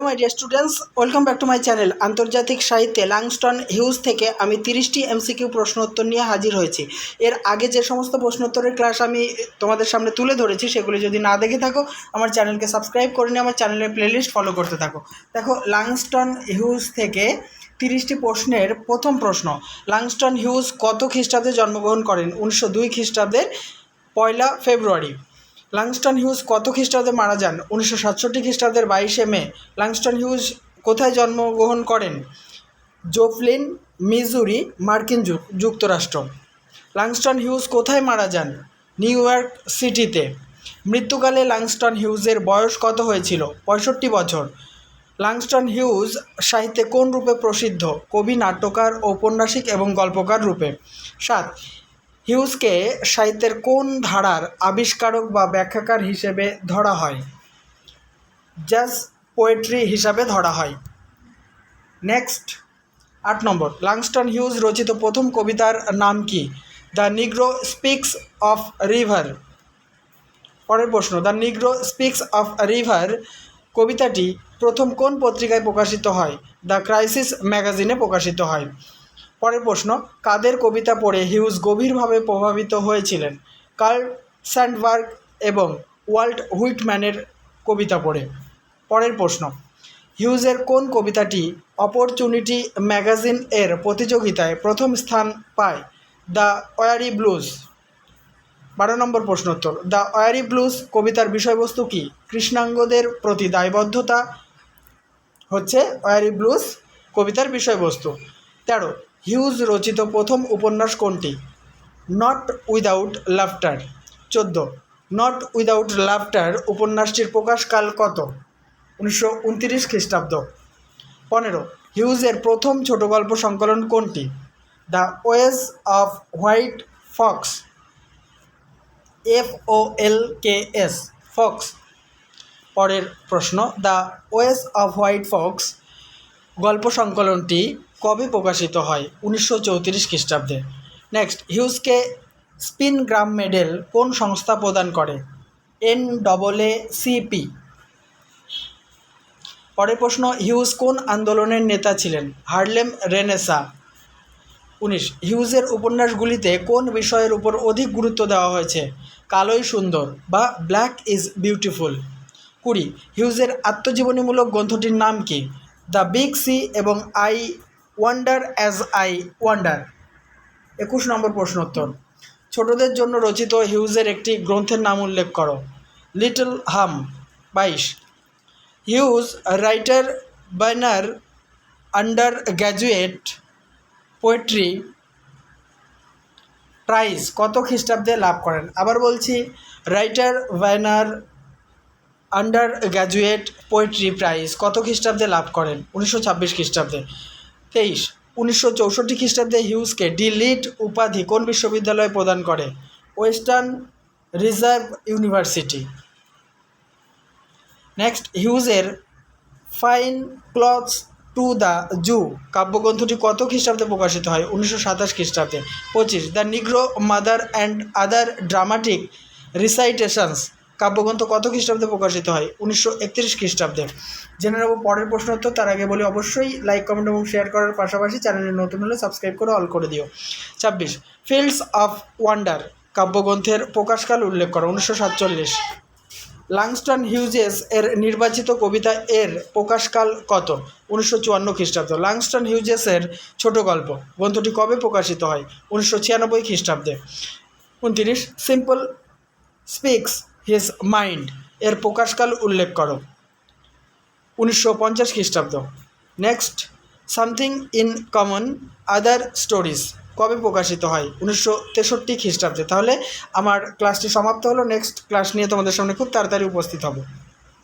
My dear students welcome back to my channel আন্তর্জাতিক সাহিত্যে লাংস্টন huge থেকে আমি তিরিশটি এমসিকিউ প্রশ্ন উত্তর নিয়ে হাজির হয়েছি। এর আগে যে সমস্ত প্রশ্নোত্তরের ক্লাস আমি তোমাদের সামনে তুলে ধরেছি, সেগুলি যদি না দেখে থাকো, আমার চ্যানেলকে সাবস্ক্রাইব করে নিয়ে আমার চ্যানেলের প্লেলিস্ট ফলো করতে থাকো। দেখো লাংস্টন হিউজ থেকে তিরিশটি প্রশ্নের প্রথম প্রশ্ন লাংস্টন হিউজ কত খ্রিস্টাব্দে জন্মগ্রহণ করেন? উনিশশো দুই খ্রিস্টাব্দের পয়লা ফেব্রুয়ারি। লাংস্টন হিউজ কত খ্রিস্টাব্দে মারা যান? উনিশশো সাতষট্টি খ্রিস্টাব্দের বাইশে মে লাংস্টন হিউজ কোথায় জন্মগ্রহণ করেন? জোফলিন মিজুরি মার্কিন যুক- যুক্তরাষ্ট্র। লাংস্টন হিউজ কোথায় মারা যান? নিউ ইয়র্ক সিটিতে মৃত্যুকালে লাংস্টন হিউজের বয়স কত হয়েছিল? পঁয়ষট্টি বছর। লাংস্টন হিউজ সাহিত্যে কোন রূপে প্রসিদ্ধ? কবি, নাট্যকার, ঔপন্যাসিক এবং গল্পকার রূপে। সাত হিউজকে সাহিত্যের কোন ধারার আবিষ্কারক বা ব্যাখ্যাকার হিসেবে ধরা হয়? জাজ পোয়েট্রি হিসাবে ধরা হয়। নেক্সট। আট নম্বর। লাংস্টন হিউজ রচিত প্রথম কবিতার নাম কি? The negro speaks of river. পরের প্রশ্ন। The negro speaks of river কবিতাটি প্রথম কোন পত্রিকায় প্রকাশিত হয়? দ্য ক্রাইসিস ম্যাগাজিনে প্রকাশিত হয়। পরের প্রশ্ন, কাদের কবিতা পড়ে হিউজ গভীরভাবে প্রভাবিত হয়েছিলেন? কার্ল স্যান্ডবার্গ এবং ওয়াল্ট হুইটম্যানের কবিতা পড়ে। পরের প্রশ্ন, হিউজের কোন কবিতাটি অপরচুনিটি ম্যাগাজিন এর প্রতিযোগিতায় প্রথম স্থান পায়? The weary blues. বারো নম্বর প্রশ্নোত্তর দ্য ওয়ারি ব্লুজ কবিতার বিষয়বস্তু কি? কৃষ্ণাঙ্গদের প্রতি দায়বদ্ধতা হচ্ছে ওয়ারি ব্লুজ কবিতার বিষয়বস্তু। তেরো হিউজ রচিত প্রথম উপন্যাস কোনটি? Not Without Laughter. চোদ্দ। নট উইদাউট লাফটার উপন্যাসটির প্রকাশকাল কত? উনিশশো উনতিরিশ খ্রিস্টাব্দ। পনেরো। হিউজের প্রথম ছোট গল্প সংকলন কোনটি? The ways of white fox. F O L K S, fox. পরের প্রশ্ন, the ways of white fox গল্প সংকলনটি কবে প্রকাশিত হয়? উনিশশো চৌত্রিশ খ্রিস্টাব্দে। নেক্সট হিউজকে স্পিন গ্রাম মেডেল কোন সংস্থা প্রদান করে? এন ডবল এ সিপি পরের প্রশ্ন হিউজ কোন আন্দোলনের নেতা ছিলেন? Harlem Renaissance. উনিশ হিউজের উপন্যাসগুলিতে কোন বিষয়ের উপর অধিক গুরুত্ব দেওয়া হয়েছে? কালোই সুন্দর বা ব্ল্যাক ইজ বিউটিফুল কুড়ি হিউজের আত্মজীবনীমূলক গ্রন্থটির নাম কি? দ্য বিগ সি এবং I wonder as I wonder একুশ নম্বর প্রশ্নোত্তর ছোটদের জন্য রচিত হিউজের একটি গ্রন্থের নাম উল্লেখ করো। লিটল হাম, বাইশ। Hughes, writer burner under graduate poetry prize কত খ্রিস্টাব্দে লাভ করেন? আবার বলছি, writer ভাইনার under graduate poetry prize কত খ্রিস্টাব্দে লাভ করেন? উনিশশো ছাব্বিশ খ্রিস্টাব্দে। তেইশ। উনিশশো চৌষট্টি খ্রিস্টাব্দে হিউজকে ডি লিট উপাধি কোন বিশ্ববিদ্যালয় প্রদান করে? Western Reserve University. Next, হিউজের fine clothes to the Jew. কাব্যগ্রন্থটি কত খ্রিস্টাব্দে প্রকাশিত হয়? উনিশশো সাতাশ খ্রিস্টাব্দে। পঁচিশ, the negro mother and other dramatic recitations. কাব্যগ্রন্থ কত খ্রিস্টাব্দে প্রকাশিত হয়? উনিশশো একত্রিশ খ্রিস্টাব্দে। জেনে নেব পরের প্রশ্ন উত্তর, তার আগে বলি অবশ্যই লাইক কমেন্ট এবং শেয়ার করার পাশাপাশি চ্যানেলে নতুন হলে সাবস্ক্রাইব করে অল করে দিও। ছাব্বিশ ফিল্ডস অফ ওয়ান্ডার কাব্যগ্রন্থের প্রকাশকাল উল্লেখ করো, উনিশশো সাতচল্লিশ। লাংস্টন হিউজেস এর নির্বাচিত কবিতা এর প্রকাশকাল কত? উনিশশো চুয়ান্ন খ্রিস্টাব্দ। লাংস্টন হিউজেসের ছোট গল্প, গ্রন্থটি কবে প্রকাশিত হয়? উনিশশো ছিয়ানব্বই খ্রিস্টাব্দে। উনতিরিশ সিম্পল স্পিক্স হিজ মাইন্ড এর প্রকাশকাল উল্লেখ করো। উনিশশো পঞ্চাশ খ্রিস্টাব্দ। Next something in common other stories কবে প্রকাশিত হয়? উনিশশো তেষট্টি খ্রিস্টাব্দে। তাহলে আমার ক্লাসটি সমাপ্ত হলো। নেক্সট ক্লাস নিয়ে তোমাদের সামনে খুব তাড়াতাড়ি উপস্থিত হব।